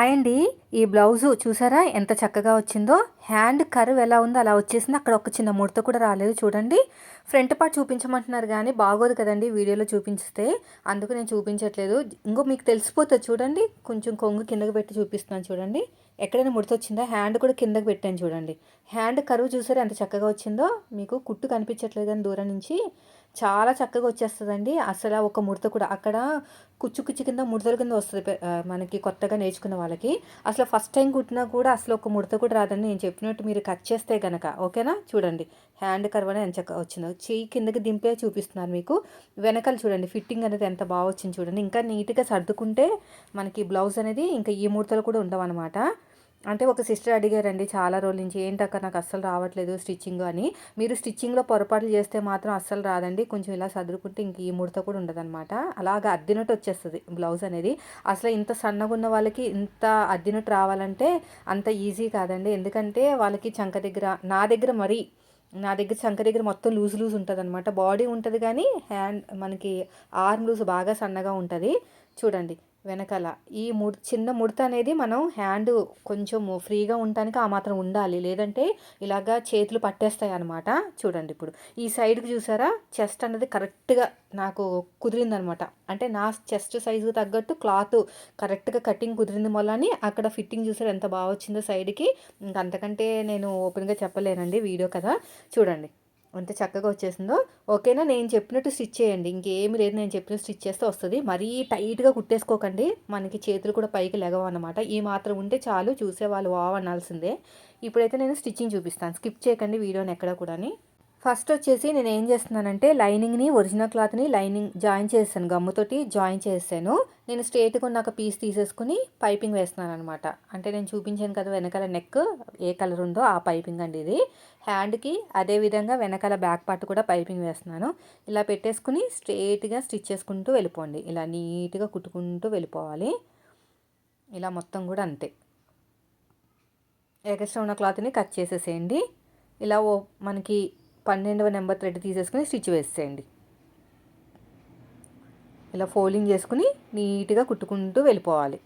అండి ఈ బ్లౌజు చూసారా ఎంత చక్కగా వచ్చిందో? హ్యాండ్ కర్వ్ ఎలా ఉందో అలా వచ్చేసింది. అక్కడ ఒక చిన్న ముడత కూడా రాలేదు చూడండి. ఫ్రంట్ పార్ట్ చూపించమంటున్నారు కానీ బాగోదు కదండి వీడియోలో చూపించితే అందుకు నేను చూపించట్లేదు. ఇంకో మీకు తెలిసిపోతుంది చూడండి. కొంచెం కొంగు కిందకు పెట్టి చూపిస్తున్నాను చూడండి. ఎక్కడైనా ముడత వచ్చిందా? హ్యాండ్ కూడా కిందకు పెట్టాను చూడండి. హ్యాండ్ కరువు చూసారా ఎంత చక్కగా వచ్చిందో? మీకు కుట్టు కనిపించట్లేదు కానీ దూరం నుంచి. చాలా చక్కగా వచ్చేస్తుందండి. అసలు ఒక ముడత కూడా అక్కడ కుచ్చు కుచ్చు కింద ముడతల కింద వస్తుంది మనకి కొత్తగా నేర్చుకున్న వాళ్ళకి. అసలు ఫస్ట్ టైం కుట్టినా కూడా అసలు ఒక ముడత కూడా రాదని నేను చెప్పినట్టు మీరు కట్ చేస్తే కనుక ఓకేనా? చూడండి. హ్యాండ్ కర్వ్ అనేది ఎంత చక్కగా వచ్చిందో. చెయ్యి కిందకి దింపే చూపిస్తున్నారు మీకు. వెనకాల చూడండి ఫిట్టింగ్ అనేది ఎంత బాగా వచ్చింది చూడండి. ఇంకా నీట్గా సర్దుకుంటే మనకి బ్లౌజ్ అనేది ఇంకా ఈ ముడతలు కూడా ఉండవు అనమాట అంటే ఒక సిస్టర్ అడిగారండి చాలా రోజుల నుంచి ఏంటక్క నాకు అస్సలు రావట్లేదు స్టిచ్చింగ్ అని. మీరు స్టిచ్చింగ్లో పొరపాట్లు చేస్తే మాత్రం అస్సలు రాదండి. కొంచెం ఇలా సదురుకుంటే ఇంక ఈ ముడత కూడా ఉండదన్నమాట. అలాగా అద్దినట్టు వచ్చేస్తుంది బ్లౌజ్ అనేది. అసలు ఇంత సన్నగా ఉన్న వాళ్ళకి ఇంత అద్దినట్టు రావాలంటే అంత ఈజీ కాదండి. ఎందుకంటే వాళ్ళకి చంక దగ్గర నా దగ్గర మరీ నా దగ్గర చంక దగ్గర మొత్తం లూజ్ లూజ్ ఉంటుంది అనమాట బాడీ ఉంటుంది కానీ హ్యాండ్ మనకి ఆర్మ్ లూజ్ బాగా సన్నగా ఉంటుంది. చూడండి. వెనకాల. ఈ ముడ్ చిన్న ముడత అనేది మనం హ్యాండ్ కొంచెం ఫ్రీగా ఉండటానికి ఆ మాత్రం ఉండాలి. లేదంటే ఇలాగా చేతులు పట్టేస్తాయి అనమాట చూడండి ఇప్పుడు. ఈ సైడ్కి చూసారా? చెస్ట్ అనేది కరెక్ట్గా నాకు కుదిరిందనమాట అంటే నా చెస్ట్ సైజుకి తగ్గట్టు క్లాత్ కరెక్ట్గా కటింగ్ కుదిరింది మొలని అక్కడ ఫిట్టింగ్ చూసారు ఎంత బాగా వచ్చిందో సైడ్కి. ఇంక అంతకంటే నేను ఓపెన్గా చెప్పలేనండి వీడియో కదా. చూడండి. ఎంత చక్కగా వచ్చేసిందో. ఓకేనా నేను చెప్పినట్టు స్టిచ్ చేయండి. ఇంకేమి లేదు నేను చెప్పినట్టు స్టిచ్ చేస్తే వస్తుంది. మరీ టైట్గా కుట్టేసుకోకండి. మనకి చేతులు కూడా పైకి లెగవు అనమాట ఈ మాత్రం ఉంటే చాలు చూసేవాళ్ళు వావ్ అనాల్సిందే ఇప్పుడైతే నేను స్టిచ్చింగ్ చూపిస్తాను. స్కిప్ చేయకండి వీడియోని ఎక్కడ కూడా ఫస్ట్ వచ్చేసి నేను ఏం చేస్తున్నానంటే లైనింగ్ని ఒరిజినల్ క్లాత్ని లైనింగ్ జాయిన్ చేస్తాను గమ్ముతోటి జాయిన్ చేశాను. నేను స్ట్రేట్గా ఉన్న ఒక పీస్ తీసేసుకుని పైపింగ్ వేస్తున్నాను అనమాట అంటే నేను చూపించాను కదా వెనకాల నెక్ ఏ కలర్ ఉందో ఆ పైపింగ్ అండి ఇది. హ్యాండ్కి అదేవిధంగా వెనకాల బ్యాక్ పార్ట్ కూడా పైపింగ్ వేస్తున్నాను. ఇలా పెట్టేసుకుని స్ట్రేట్గా స్టిచ్ చేసుకుంటూ వెళ్ళిపోండి. ఇలా నీట్గా కుట్టుకుంటూ వెళ్ళిపోవాలి. ఇలా మొత్తం కూడా అంతే. ఎగస్ట్రా ఉన్న క్లాత్ని కట్ చేసేసేయండి. ఇలా ఓ మనకి పన్నెండవ నెంబర్ థ్రెడ్ తీసేసుకుని స్టిచ్ వేసేయండి. ఇలా ఫోల్డింగ్ చేసుకుని నీట్గా కుట్టుకుంటూ వెళ్ళిపోవాలి.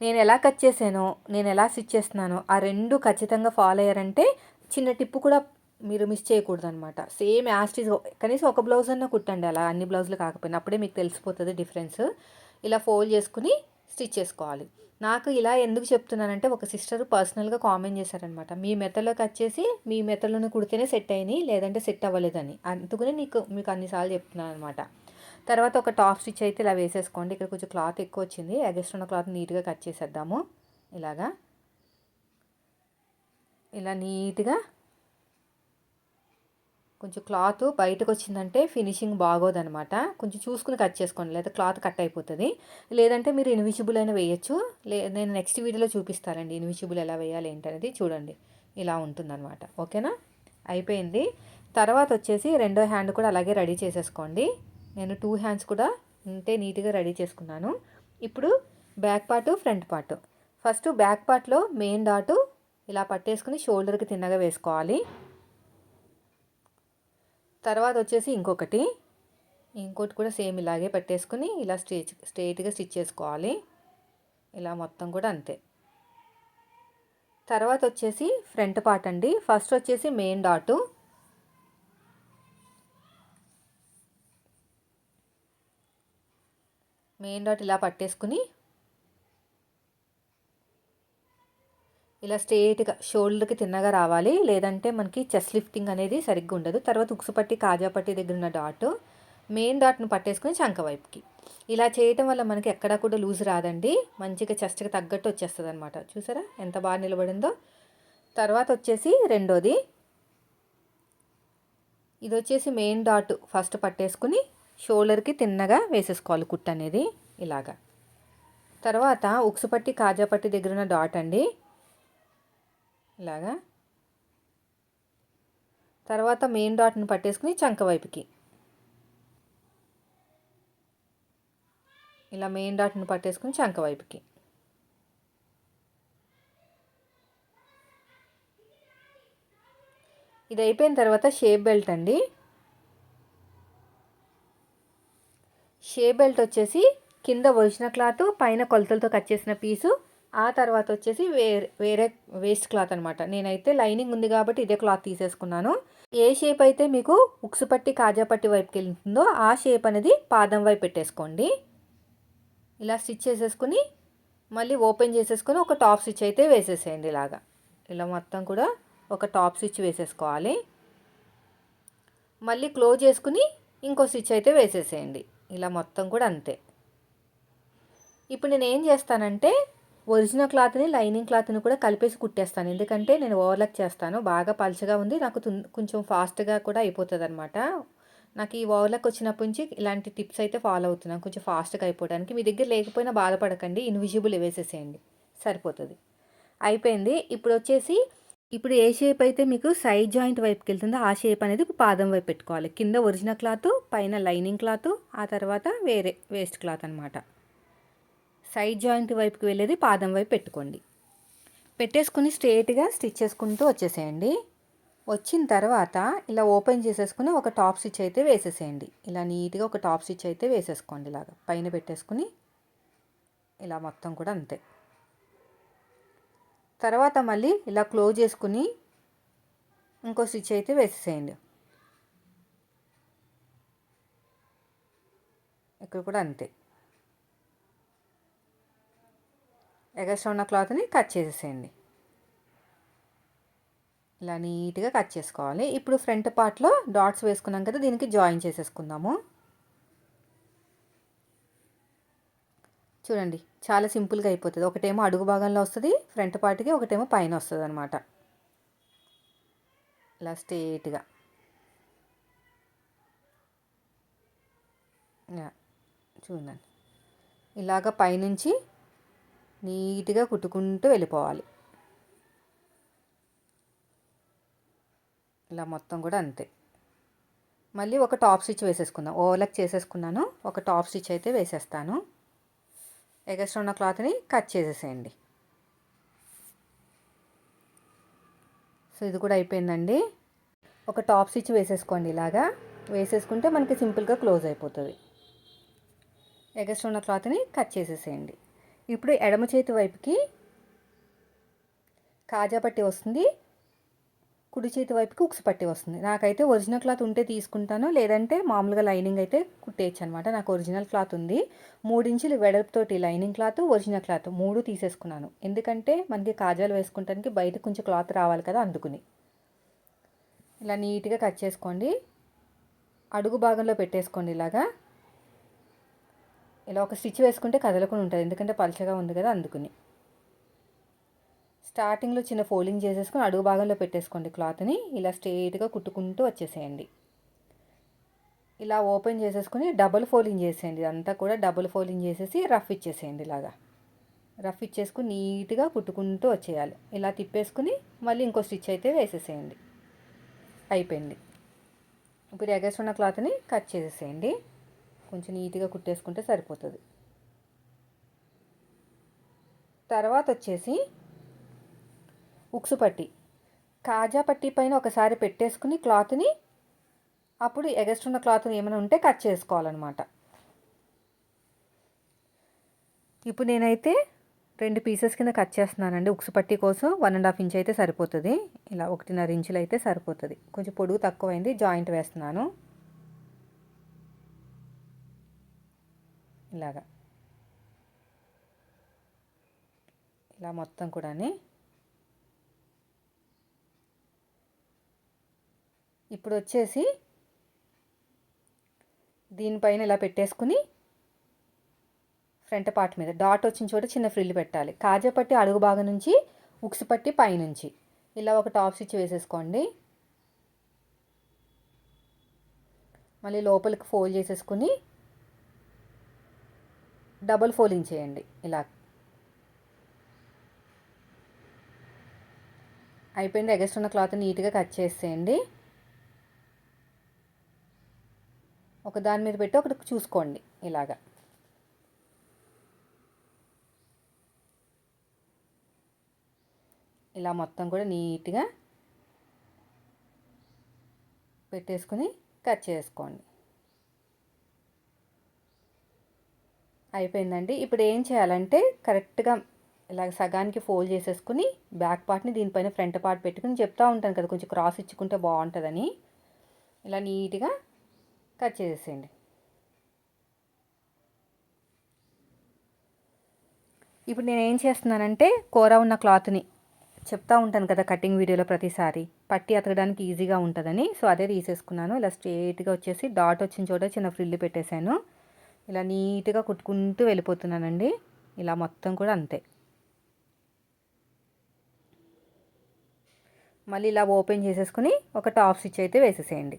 నేను ఎలా కట్ చేసానో నేను ఎలా స్టిచ్ చేస్తున్నానో ఆ రెండు ఖచ్చితంగా ఫాలో అయ్యారంటే చిన్న టిప్పు కూడా మీరు మిస్ చేయకూడదు అనమాట సేమ్ యాస్టీజ్ కనీసం ఒక బ్లౌజ్ అన్న కుట్టండి అలా అన్ని బ్లౌజులు కాకపోయినా. అప్పుడే మీకు తెలిసిపోతుంది డిఫరెన్స్. ఇలా ఫోల్డ్ చేసుకుని స్టిచ్ చేసుకోవాలి. నాకు ఇలా ఎందుకు చెప్తున్నానంటే ఒక సిస్టర్ పర్సనల్గా కామెంట్ చేశారనమాట మీ మెత్తలోకి వచ్చేసి మీ మెత్తలోనే కుడితేనే సెట్ అయినాయి లేదంటే సెట్ అవ్వలేదని. అందుకనే నీకు మీకు అన్నిసార్లు చెప్తున్నాను అనమాట తర్వాత ఒక టాప్ స్టిచ్ అయితే ఇలా వేసేసుకోండి. ఇక్కడ కొంచెం క్లాత్ ఎక్కువ వచ్చింది. అగెస్ట్ ఉన్న క్లాత్ నీట్గా కట్ చేసేద్దాము. ఇలాగా. ఇలా నీట్గా కొంచెం క్లాత్ బయటకు వచ్చిందంటే ఫినిషింగ్ బాగోదనమాట. కొంచెం చూసుకుని కట్ చేసుకోండి. లేదా క్లాత్ కట్ అయిపోతుంది. లేదంటే మీరు ఇన్విజిబుల్ అయినా వేయచ్చు. లే నేను నెక్స్ట్ వీడియోలో చూపిస్తానండి ఇన్విజిబుల్ ఎలా వేయాలి ఏంటనేది. చూడండి. ఇలా ఉంటుందన్నమాట ఓకేనా? అయిపోయింది. తర్వాత వచ్చేసి రెండో హ్యాండ్ కూడా అలాగే రెడీ చేసేసుకోండి. నేను టూ హ్యాండ్స్ కూడా ఉంటే నీట్గా రెడీ చేసుకున్నాను. ఇప్పుడు back part front part. First back పార్ట్లో మెయిన్ డాటు ఇలా పట్టేసుకుని షోల్డర్కి తిన్నగా వేసుకోవాలి. తర్వాత వచ్చేసి ఇంకొకటి. ఇంకోటి కూడా సేమ్ ఇలాగే పెట్టేసుకుని ఇలా స్ట్రేచ్ స్ట్రైట్గా స్టిచ్ చేసుకోవాలి. ఇలా మొత్తం కూడా అంతే. తర్వాత వచ్చేసి ఫ్రంట్ పార్ట్ అండి. ఫస్ట్ వచ్చేసి మెయిన్ డాటు. మెయిన్ డాట్ ఇలా పట్టేసుకుని ఇలా స్ట్రేట్గా షోల్డర్కి తిన్నగా రావాలి. లేదంటే మనకి చెస్ట్ లిఫ్టింగ్ అనేది సరిగ్గా ఉండదు. తర్వాత ఉక్సుపట్టి కాజాపట్టి దగ్గర ఉన్న డాట్ మెయిన్ డాట్ను పట్టేసుకుని చంక వైపుకి. ఇలా చేయటం వల్ల మనకి ఎక్కడా కూడా లూజ్ రాదండి. మంచిగా చెస్ట్కి తగ్గట్టు వచ్చేస్తుంది అనమాట చూసారా? ఎంత బాగా నిలబడిందో. తర్వాత వచ్చేసి రెండోది. ఇది వచ్చేసి మెయిన్ డాట్ ఫస్ట్ పట్టేసుకుని షోల్డర్కి తిన్నగా వేసేసుకోవాలి కుట్ అనేది ఇలాగా. తర్వాత ఉక్సుపట్టి కాజాపట్టి దగ్గర ఉన్న డాట్ అండి. ఇలాగా. తర్వాత మెయిన్ డాట్ని పట్టేసుకుని చంక వైపుకి. ఇలా మెయిన్ డాట్ని పట్టేసుకుని చంక వైపుకి. ఇది అయిపోయిన తర్వాత షేప్ బెల్ట్ అండి. షేప్ బెల్ట్ వచ్చేసి కింద ఒరిజినల్ క్లాత్ పైన కొలతలతో కట్ చేసిన పీసు ఆ తర్వాత వచ్చేసి వేరే వేరే వేస్ట్ క్లాత్ అనమాట నేనైతే లైనింగ్ ఉంది కాబట్టి ఇదే క్లాత్ తీసేసుకున్నాను. ఏ షేప్ అయితే మీకు ఉక్సు పట్టి కాజా పట్టి వైపుకి వెళ్తుందో ఆ షేప్ అనేది పాదం వైపు పెట్టేసుకోండి. ఇలా స్టిచ్ చేసేసుకుని మళ్ళీ ఓపెన్ చేసేసుకొని ఒక టాప్ స్టిచ్ అయితే వేసేసేయండి ఇలాగా. ఇలా మొత్తం కూడా ఒక టాప్ స్టిచ్ వేసేసుకోవాలి. మళ్ళీ క్లోజ్ చేసుకుని ఇంకో స్టిచ్ అయితే వేసేసేయండి. ఇలా మొత్తం కూడా అంతే. ఇప్పుడు నేను ఏం చేస్తానంటే ఒరిజినల్ క్లాత్ని లైనింగ్ క్లాత్ని కూడా కలిపేసి కుట్టేస్తాను. ఎందుకంటే నేను ఓవర్లక్ చేస్తాను. బాగా పలచగా ఉంది. నాకు కొంచెం ఫాస్ట్గా కూడా అయిపోతుంది అనమాట నాకు ఈ ఓవర్లక్ వచ్చినప్పటి నుంచి ఇలాంటి టిప్స్ అయితే ఫాలో అవుతున్నాను. కొంచెం ఫాస్ట్గా అయిపోవడానికి. మీ దగ్గర లేకపోయినా బాధపడకండి. ఇన్విజిబుల్ వేసేసేయండి. సరిపోతుంది. అయిపోయింది. ఇప్పుడు వచ్చేసి ఇప్పుడు ఏ షేప్ అయితే మీకు సైడ్ జాయింట్ వైపుకి వెళ్తుందో ఆ షేప్ అనేది పాదం వైపు పెట్టుకోవాలి. కింద ఒరిజినల్ క్లాత్ పైన లైనింగ్ క్లాత్ ఆ తర్వాత వేరే వేస్ట్ క్లాత్ అనమాట సైడ్ జాయింట్ వైపుకి వెళ్ళేది పాదం వైపు పెట్టుకోండి. పెట్టేసుకుని స్ట్రేట్గా స్టిచ్ చేసుకుంటూ వచ్చేసేయండి. వచ్చిన తర్వాత ఇలా ఓపెన్ చేసేసుకుని ఒక టాప్ స్టిచ్ అయితే వేసేసేయండి. ఇలా నీట్గా ఒక టాప్ స్టిచ్ అయితే వేసేసుకోండి ఇలాగా. పైన పెట్టేసుకుని ఇలా మొత్తం కూడా అంతే. తర్వాత మళ్ళీ ఇలా క్లోజ్ చేసుకుని ఇంకో స్టిచ్ అయితే వేసేసేయండి. ఇక్కడ కూడా అంతే. ఎగస్ట్రా ఉన్న క్లాత్ని కట్ చేసేసేయండి. ఇలా నీట్గా కట్ చేసుకోవాలి. ఇప్పుడు ఫ్రంట్ పార్ట్లో డాట్స్ వేసుకున్నాం కదా దీనికి జాయిన్ చేసేసుకుందాము. చూడండి చాలా సింపుల్గా అయిపోతుంది. ఒకటేమో అడుగు భాగంలో వస్తుంది ఫ్రంట్ పార్ట్కి ఒకటేమో పైన వస్తుంది అనమాట ఇలా స్ట్రేట్గా. చూడండి. ఇలాగ పైనుంచి నీట్గా కుట్టుకుంటూ వెళ్ళిపోవాలి. ఇలా మొత్తం కూడా అంతే. మళ్ళీ ఒక టాప్ స్టిచ్ వేసేసుకుందాం. ఓవర్లక్ చేసేసుకున్నాను. ఒక టాప్ స్టిచ్ అయితే వేసేస్తాను. ఎగస్ట్రా ఉన్న క్లాత్ని కట్ చేసేసేయండి. సో ఇది కూడా అయిపోయిందండి. ఒక టాప్ స్టిచ్ వేసేసుకోండి ఇలాగా. వేసేసుకుంటే మనకి సింపుల్గా క్లోజ్ అయిపోతుంది. ఎగస్ట్రా ఉన్న క్లాత్ని కట్ చేసేసేయండి. ఇప్పుడు ఎడమ చేతి వైపుకి కాజా పట్టి వస్తుంది. కుడి చేతి వైపుకి ఉక్స్ పట్టి వస్తుంది. నాకైతే ఒరిజినల్ క్లాత్ ఉంటే తీసుకుంటాను. లేదంటే మామూలుగా లైనింగ్ అయితే కుట్టేయచ్చు అనమాట నాకు ఒరిజినల్ క్లాత్ ఉంది. మూడించులు వెడల్పుతోటి లైనింగ్ క్లాత్ ఒరిజినల్ క్లాత్ మూడు తీసేసుకున్నాను. ఎందుకంటే మనకి కాజాలు వేసుకుంటానికి బయట కొంచెం క్లాత్ రావాలి కదా అందుకుని. ఇలా నీట్గా కట్ చేసుకోండి. అడుగు భాగంలో పెట్టేసుకోండి ఇలాగా. ఇలా ఒక స్టిచ్ వేసుకుంటే కదలకుండా ఉంటుంది. ఎందుకంటే పలచగా ఉంది కదా అందుకుని. స్టార్టింగ్లో చిన్న ఫోల్డింగ్ చేసేసుకొని అడుగు భాగంలో పెట్టేసుకోండి క్లాత్ని. ఇలా స్ట్రేట్గా కుట్టుకుంటూ వచ్చేసేయండి. ఇలా ఓపెన్ చేసేసుకుని డబుల్ ఫోల్డింగ్ చేసేయండి. అంతా కూడా డబుల్ ఫోల్డింగ్ చేసేసి రఫ్ ఇచ్చేసేయండి ఇలాగా. రఫ్ ఇచ్చేసుకుని నీట్గా కుట్టుకుంటూ వచ్చేయాలి. ఇలా తిప్పేసుకుని మళ్ళీ ఇంకో స్టిచ్ అయితే వేసేసేయండి. అయిపోయింది. ఇప్పుడు ఎగస్ట్ ఉన్న క్లాత్ని కట్ చేసేసేయండి. కొంచెం నీట్గా కుట్టేసుకుంటే సరిపోతుంది. తర్వాత వచ్చేసి ఉక్సు పట్టి. కాజా పట్టి పైన ఒకసారి పెట్టేసుకుని క్లాత్ని అప్పుడు ఎగస్ట్రున్న క్లాత్ని ఏమైనా ఉంటే కట్ చేసుకోవాలన్నమాట. ఇప్పుడు నేనైతే రెండు పీసెస్ కింద కట్ చేస్తున్నానండి. ఉక్సు పట్టి కోసం వన్ అండ్ హాఫ్ ఇంచ్ అయితే సరిపోతుంది. ఇలా ఒకటిన్నర ఇంచులు అయితే సరిపోతుంది. కొంచెం పొడుగు తక్కువైంది. జాయింట్ వేస్తున్నాను. ఇలాగా. ఇలా మొత్తం కూడా ఇప్పుడు వచ్చేసి దీనిపైన ఇలా పెట్టేసుకుని ఫ్రంట్ పార్ట్ మీద డాట్ వచ్చిన చోట చిన్న ఫ్రిల్ పెట్టాలి. కాజా పట్టి అడుగు భాగం నుంచి ఉక్స్ పట్టి పైనుంచి ఇలా ఒక టాప్ స్టిచ్ వేసేసుకోండి. మళ్ళీ లోపలికి ఫోల్డ్ చేసేసుకుని డబుల్ ఫోలింగ్ చేయండి ఇలా. అయిపోయింది ఎగస్ట్ ఉన్న క్లాత్ నీట్గా కట్ చేసేయండి. ఒక దాని మీద పెట్టి ఒకటి చూసుకోండి ఇలాగా. ఇలా మొత్తం కూడా నీట్గా పెట్టేసుకుని కట్ చేసుకోండి. అయిపోయిందండి. ఇప్పుడు ఏం చేయాలంటే కరెక్ట్గా ఇలాగ సగానికి ఫోల్డ్ చేసేసుకుని బ్యాక్ పార్ట్ని దీనిపైన ఫ్రంట్ పార్ట్ పెట్టుకుని చెప్తూ ఉంటాను కదా కొంచెం క్రాస్ ఇచ్చుకుంటే బాగుంటుందని. ఇలా నీట్గా కట్ చేసేయండి ఇప్పుడు నేను ఏం చేస్తున్నానంటే కూర ఉన్న క్లాత్ని చెప్తా ఉంటాను కదా కటింగ్ వీడియోలో ప్రతిసారి. పట్టి అతకడానికి ఈజీగా ఉంటుందని. సో అదే తీసేసుకున్నాను. ఇలా స్ట్రేట్గా వచ్చేసి డాట్ వచ్చిన చోట చిన్న ఫ్రిల్లు పెట్టేశాను. ఇలా నీట్గా కుట్టుకుంటూ వెళ్ళిపోతున్నానండి. ఇలా మొత్తం కూడా అంతే. మళ్ళీ ఇలా ఓపెన్ చేసేసుకుని ఒక టాప్ స్టిచ్ అయితే వేసేసేయండి.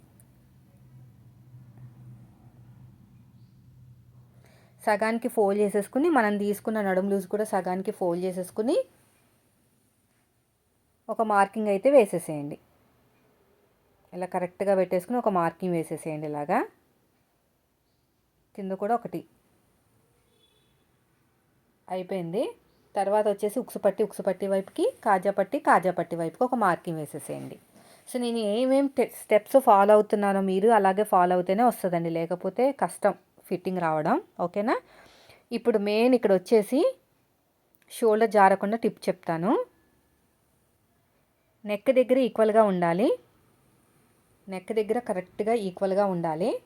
సగానికి ఫోల్డ్ చేసేసుకుని మనం తీసుకున్న నడుము లూజ్ కూడా సగానికి ఫోల్డ్ చేసేసుకుని ఒక మార్కింగ్ అయితే వేసేసేయండి. ఇలా కరెక్ట్గా పెట్టేసుకుని ఒక మార్కింగ్ వేసేసేయండి ఇలాగా. కింద కూడా ఒకటి. అయిపోయింది. తర్వాత వచ్చేసి ఉక్సు పట్టి ఉక్సు పట్టి వైపుకి కాజా పట్టి కాజా పట్టి వైపుకి ఒక మార్కింగ్ వేసేసేయండి. సో నేను ఏమేమి స్టెప్స్ ఫాలో అవుతున్నానో మీరు అలాగే ఫాలో అవుతేనే వస్తుందండి. లేకపోతే కష్టం ఫిట్టింగ్ రావడం. ఓకేనా? ఇప్పుడు మెయిన్ ఇక్కడ వచ్చేసి షోల్డర్ జారకుండా టిప్ చెప్తాను. నెక్ దగ్గర ఈక్వల్గా ఉండాలి. నెక్ దగ్గర కరెక్ట్గా ఈక్వల్గా ఉండాలి.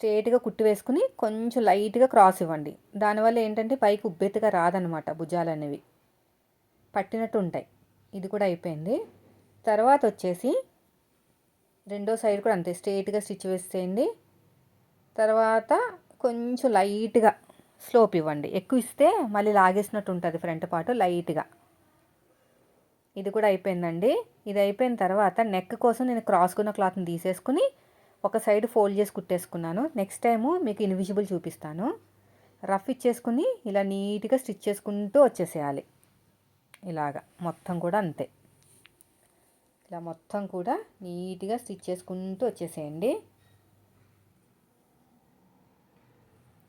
స్ట్రేట్గా కుట్టి వేసుకుని కొంచెం లైట్గా క్రాస్ ఇవ్వండి. దానివల్ల ఏంటంటే పైకి ఉబ్బెత్తుగా రాదనమాట భుజాలు అనేవి పట్టినట్టు ఉంటాయి. ఇది కూడా అయిపోయింది. తర్వాత వచ్చేసి రెండో సైడ్ కూడా అంతే స్ట్రేట్గా స్టిచ్ వేసేయండి. తర్వాత కొంచెం లైట్గా స్లోప్ ఇవ్వండి. ఎక్కువ ఇస్తే మళ్ళీ లాగేసినట్టు ఉంటుంది ఫ్రంట్ పార్ట్ లైట్గా. ఇది కూడా అయిపోయిందండి. ఇది అయిపోయిన తర్వాత నెక్ కోసం నేను క్రాస్కున్న క్లాత్ని తీసేసుకుని ఒక సైడ్ ఫోల్డ్ చేసి కుట్టేసుకున్నాను. నెక్స్ట్ టైము మీకు ఇన్విజిబుల్ చూపిస్తాను. రఫ్ ఇచ్చేసుకుని ఇలా నీట్గా స్టిచ్ చేసుకుంటూ వచ్చేసేయాలి. ఇలాగా మొత్తం కూడా అంతే. ఇలా మొత్తం కూడా నీట్గా స్టిచ్ చేసుకుంటూ వచ్చేసేయండి.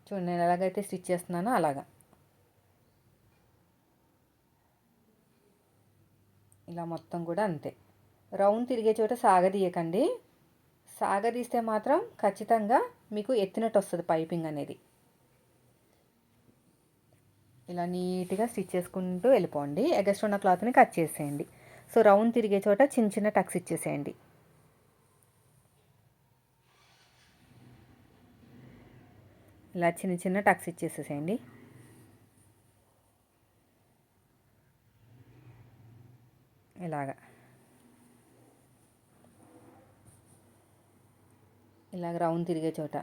చూడండి నేను ఎలాగైతే స్టిచ్ చేస్తున్నానో అలాగా. ఇలా మొత్తం కూడా అంతే. రౌండ్ తిరిగే చోట సాగదీయకండి. సాగదీస్తే మాత్రం ఖచ్చితంగా మీకు ఎత్తినట్టు వస్తుంది పైపింగ్ అనేది. ఇలా నీట్గా స్టిచ్ చేసుకుంటూ వెళ్ళిపోండి. ఎగస్ట్ ఉన్న క్లాత్ని కట్ చేసేయండి. సో రౌండ్ తిరిగే చోట చిన్న చిన్న టక్స్ ఇచ్చేసేయండి. ఇలా చిన్న చిన్న టక్స్ ఇచ్చేసేసేయండి. ఇలాగా. ఇలాగ రౌండ్ తిరిగే చోట.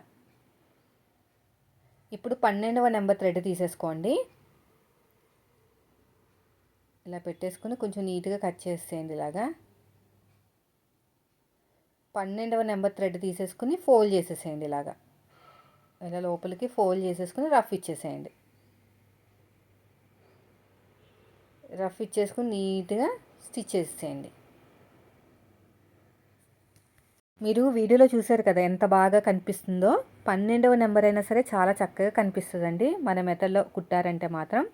ఇప్పుడు పన్నెండవ నెంబర్ థ్రెడ్ తీసేసుకోండి. ఇలా పెట్టేసుకుని కొంచెం నీట్గా కట్ చేసేయండి ఇలాగా. పన్నెండవ నెంబర్ థ్రెడ్ తీసేసుకుని ఫోల్డ్ చేసేసేయండి ఇలాగా. ఇలా లోపలికి ఫోల్డ్ చేసేసుకుని రఫ్ ఇచ్చేసేయండి. రఫ్ ఇచ్చేసుకుని నీట్గా స్టిచ్ చేసేయండి మీరు వీడియోలో చూసారు కదా ఎంత బాగా కనిపిస్తుందో? పన్నెండవ నెంబర్ అయినా సరే చాలా చక్కగా కనిపిస్తుందండి. మన మెథడ్లో కుట్టారంటే మాత్రం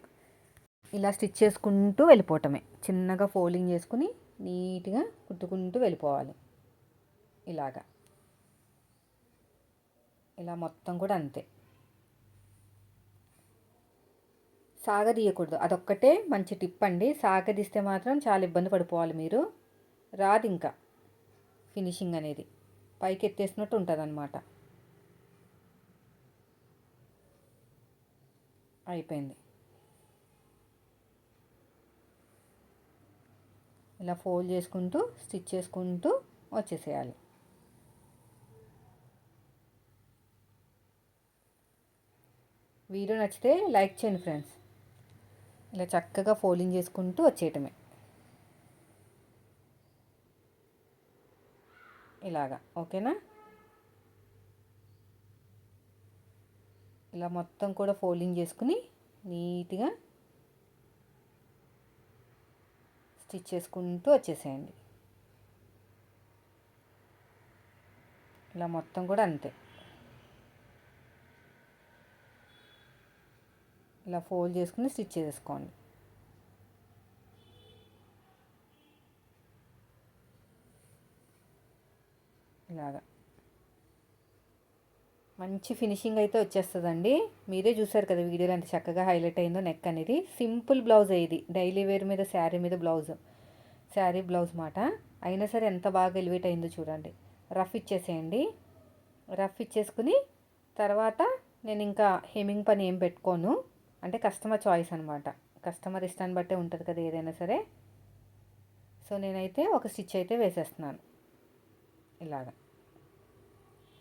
ఇలా స్టిచ్ చేసుకుంటూ వెళ్ళిపోవటమే. చిన్నగా ఫోల్డింగ్ చేసుకుని నీట్గా కుట్టుకుంటూ వెళ్ళిపోవాలి. ఇలాగా. ఇలా మొత్తం కూడా అంతే. సాగదీయకూడదు. అదొక్కటే మంచి టిప్ అండి సాగదీస్తే మాత్రం చాలా ఇబ్బంది పడిపోవాలి మీరు. రాదు ఇంకా. ఫినిషింగ్ అనేది. పైకి ఎత్తేసినట్టు ఉంటుంది అనమాట అయిపోయింది. ఇలా ఫోల్డ్ చేసుకుంటూ స్టిచ్ చేసుకుంటూ వచ్చేసేయాలి. వీడియో నచ్చితే లైక్ చేయండి ఫ్రెండ్స్. ఇలా చక్కగా ఫోల్డింగ్ చేసుకుంటూ వచ్చేయటమే. ఇలాగా. ఓకేనా? ఇలా మొత్తం కూడా ఫోల్డింగ్ చేసుకుని నీట్గా స్టిచ్ చేసుకుంటూ వచ్చేసేయండి. ఇలా మొత్తం కూడా అంతే. ఇలా ఫోల్డ్ చేసుకుని స్టిచ్ చేసుకోండి ఇలాగా మంచి ఫినిషింగ్ అయితే వచ్చేస్తుందండి. మీరే చూసారు కదా వీడియోలో ఎంత చక్కగా హైలైట్ అయిందో నెక్ అనేది. సింపుల్ బ్లౌజ్ ఇది. డైలీ వేర్ మీద శారీ మీద బ్లౌజ్. శారీ బ్లౌజ్ మాట. అయినా సరే ఎంత బాగా ఎలివేట్ అయిందో చూడండి. రఫ్ ఇచ్చేసేయండి. రఫ్ ఇచ్చేసుకుని తర్వాత నేను ఇంకా హెమింగ్ పని ఏం పెట్టుకోను. అంటే కస్టమర్ చాయిస్ అనమాట కస్టమర్ ఇష్టాన్ని బట్టే ఉంటుంది కదా ఏదైనా సరే. సో నేనైతే ఒక స్టిచ్ అయితే వేసేస్తున్నాను. ఇలాగా.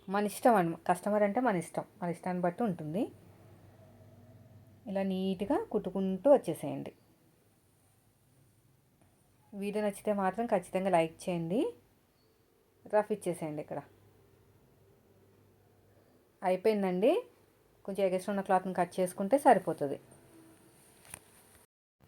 మన ఇష్టం అన్న కస్టమర్ అంటే మన ఇష్టం. మన ఇష్టాన్ని బట్టి ఉంటుంది. ఇలా నీట్గా కుట్టుకుంటూ వచ్చేసేయండి. వీడియో నచ్చితే మాత్రం ఖచ్చితంగా లైక్ చేయండి. రఫ్ ఇచ్చేసేయండి ఇక్కడ. అయిపోయిందండి. కొంచెం ఎగస్ట్రా ఉన్న క్లాత్ని కట్ చేసుకుంటే సరిపోతుంది.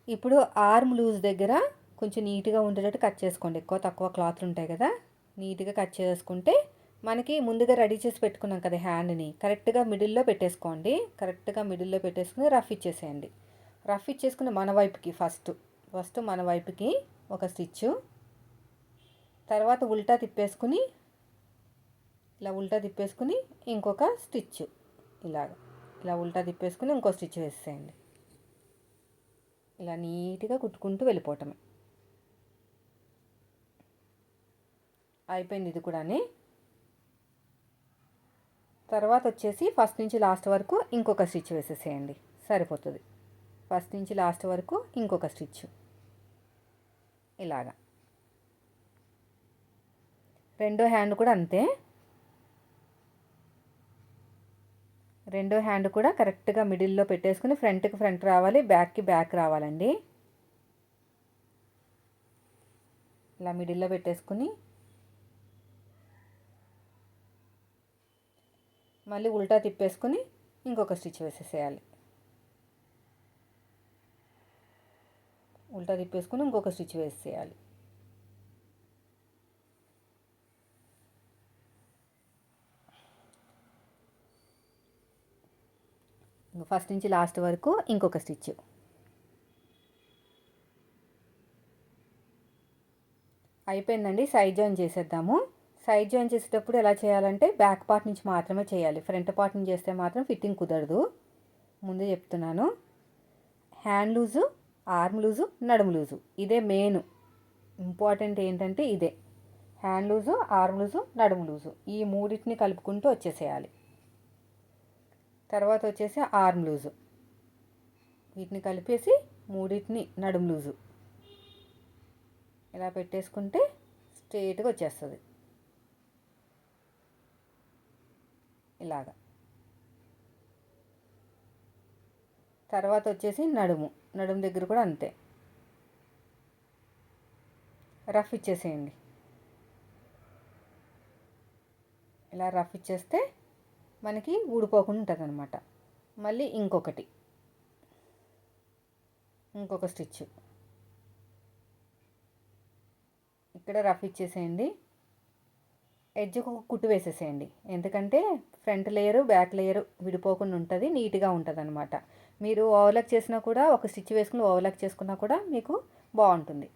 ఇప్పుడు ఆర్మ్ లూజ్ దగ్గర కొంచెం నీట్గా ఉండేటట్టు కట్ చేసుకోండి. ఎక్కువ తక్కువ క్లాత్లు ఉంటాయి కదా. నీట్గా కట్ చేసుకుంటే మనకి ముందుగా రెడీ చేసి పెట్టుకున్నాం కదా హ్యాండ్ని. కరెక్ట్గా మిడిల్లో పెట్టేసుకోండి. కరెక్ట్గా మిడిల్లో పెట్టేసుకుని రఫ్ ఇచ్చేసేయండి. రఫ్ ఇచ్చేసుకుని మన వైపుకి ఫస్ట్. ఫస్ట్ మన వైపుకి ఒక స్టిచ్చు. తర్వాత ఉల్టా తిప్పేసుకుని ఇలా ఉల్టా తిప్పేసుకుని ఇంకొక స్టిచ్ ఇలాగ. ఇలా ఉల్టా తిప్పేసుకుని ఇంకో స్టిచ్ వేసేయండి ఇలా నీట్గా కుట్టుకుంటూ వెళ్ళిపోవటమే. అయిపోయింది ఇది కూడా తర్వాత వచ్చేసి ఫస్ట్ నుంచి లాస్ట్ వరకు ఇంకొక స్టిచ్ వేసేసేయండి. సరిపోతుంది. ఫస్ట్ నుంచి లాస్ట్ వరకు ఇంకొక స్టిచ్ ఇలాగా. రెండో హ్యాండ్ కూడా అంతే. రెండో హ్యాండ్ కూడా కరెక్ట్గా మిడిల్లో పెట్టేసుకుని ఫ్రంట్కి ఫ్రంట్ రావాలి బ్యాక్కి బ్యాక్ రావాలండి. ఇలా మిడిల్లో పెట్టేసుకుని మళ్ళీ ఉల్టా తిప్పేసుకుని ఇంకొక స్టిచ్ వేసేసేయాలి. ఉల్టా తిప్పేసుకుని ఇంకొక స్టిచ్ వేసేయాలి ఫస్ట్ నుంచి లాస్ట్ వరకు ఇంకొక స్టిచ్. అయిపోయిందండి సైడ్ జాయిన్ చేసేద్దాము. సైడ్ జాయిన్ చేసేటప్పుడు ఎలా చేయాలంటే బ్యాక్ పార్ట్ నుంచి మాత్రమే చేయాలి. ఫ్రంట్ పార్ట్ నుంచి చేస్తే మాత్రం ఫిట్టింగ్ కుదరదు. ముందే చెప్తున్నాను. హ్యాండ్ లూజు ఆర్మ్ లూజు నడుము లూజు. ఇదే మెయిన్. ఇంపార్టెంట్ ఏంటంటే ఇదే. హ్యాండ్ లూజు ఆర్మ్ లూజు నడుము లూజు. ఈ మూడింటిని కలుపుకుంటూ వచ్చేసేయాలి. తర్వాత వచ్చేసి ఆర్మ్ లూజు. వీటిని కలిపేసి మూడింటిని నడుము లూజు. ఇలా పెట్టేసుకుంటే స్ట్రేట్గా వచ్చేస్తుంది. ఇలాగా. తర్వాత వచ్చేసి నడుము. నడుము దగ్గర కూడా అంతే. రఫ్ ఇచ్చేసేయండి. ఇలా రఫ్ ఇచ్చేస్తే మనకి ఊడిపోకుండా ఉంటుంది అనమాట మళ్ళీ ఇంకొకటి. ఇంకొక స్టిచ్ ఇక్కడ రఫ్ ఇచ్చేసేయండి. ఎడ్జ్కి ఒక కుట్టు వేసేసేయండి. ఎందుకంటే ఫ్రంట్ లేయరు బ్యాక్ లేయరు విడిపోకుండా ఉంటుంది నీట్గా ఉంటుంది అనమాట మీరు ఓవర్లక్ చేసినా కూడా ఒక స్టిచ్ వేసుకుని ఓవర్లక్ చేసుకున్నా కూడా మీకు బాగుంటుంది.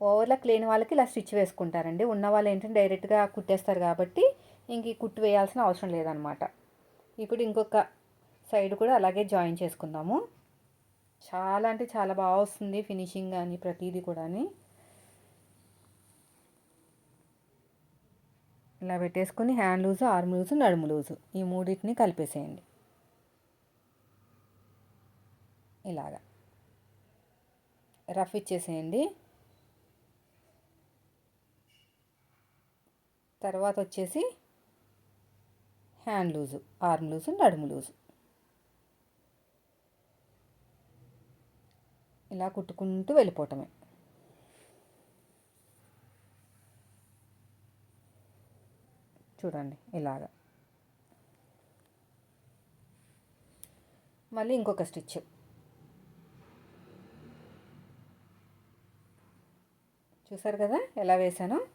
ఓవర్లక్ లేని వాళ్ళకి ఇలా స్టిచ్ వేసుకుంటారండి. ఉన్న వాళ్ళు ఏంటంటే డైరెక్ట్గా కుట్టేస్తారు కాబట్టి ఇంక ఈ కుట్టు వేయాల్సిన అవసరం లేదనమాట ఇప్పుడు ఇంకొక సైడ్ కూడా అలాగే జాయిన్ చేసుకుందాము. చాలా అంటే చాలా బాగా వస్తుంది ఫినిషింగ్ కానీ ప్రతిదీ కూడా ఇలా పెట్టేసుకొని హ్యాండ్ లూజు ఆర్మ్ లూజు నడుము లూజు ఈ మూడింటిని కలిపేసేయండి. ఇలాగా. రఫ్ ఇచ్చేసేయండి. తర్వాత వచ్చేసి హ్యాండ్ లూజు ఆర్మ్ లూజు నడుము లూజు. ఇలా కుట్టుకుంటూ వెళ్ళిపోవటమే. చూడండి ఇలాగా. మళ్ళీ ఇంకొక స్టిచ్. చూసారు కదా ఎలా వేసానో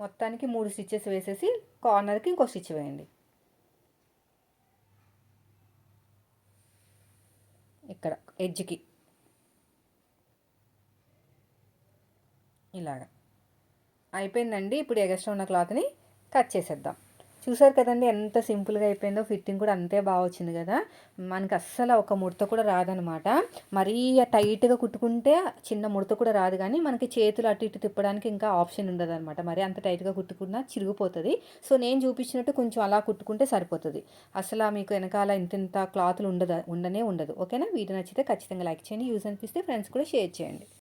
మొత్తానికి మూడు స్టిచ్చెస్ వేసేసి కార్నర్కి ఇంకో స్టిచ్ వేయండి. ఇక్కడ ఎడ్జ్కి. ఇలాగా. అయిపోయిందండి. ఇప్పుడు ఎగస్ట్రా ఉన్న క్లాత్ని కట్ చేసేద్దాం. చూసారు కదండి ఎంత సింపుల్గా అయిపోయిందో ఫిట్టింగ్ కూడా అంతే బాగా వచ్చింది కదా. మనకి అస్సలు ఒక ముడత కూడా రాదనమాట. మరీ టైట్గా కుట్టుకుంటే చిన్న ముడత కూడా రాదు కానీ మనకి చేతులు అటు ఇటు తిప్పడానికి ఇంకా ఆప్షన్ ఉండదు అనమాట మరి అంత టైట్గా కుట్టుకున్నా చిరిగిపోతుంది. సో నేను చూపించినట్టు కొంచెం అలా కుట్టుకుంటే సరిపోతుంది. అసలు మీకు వెనకాల ఇంత ఇంత క్లాత్లు ఉండదు ఉండనే ఉండదు. ఓకేనా? వీడియో నచ్చితే ఖచ్చితంగా లైక్ చేయండి. యూజ్ అనిపిస్తే ఫ్రెండ్స్ కూడా షేర్ చేయండి.